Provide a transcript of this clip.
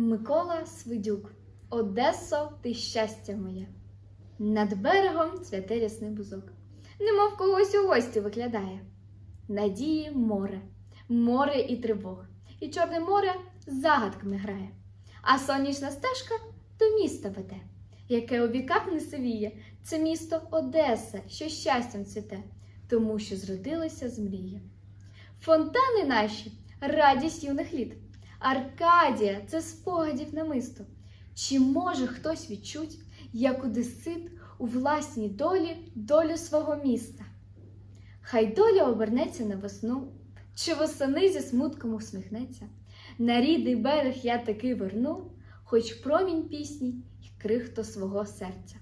Микола Свидюк, Одесо, ти щастя моє. Над берегом цвяте рясний бузок, немов когось у гості виклядає. Надії море, море і тривог, і чорне море загадками грає, а сонячна стежка до міста веде, яке у віках не сивіє, це місто Одеса, що щастям цвіте, тому що зродилося з мрії. Фонтани наші радість юних літ. Аркадія це спогадів намисто. Чи може хтось відчуть, як одесит у власній долі долю свого міста? Хай доля обернеться на весну, чи восени зі смутком усміхнеться. На рідний берег я таки верну, хоч промінь пісні й крихто свого серця.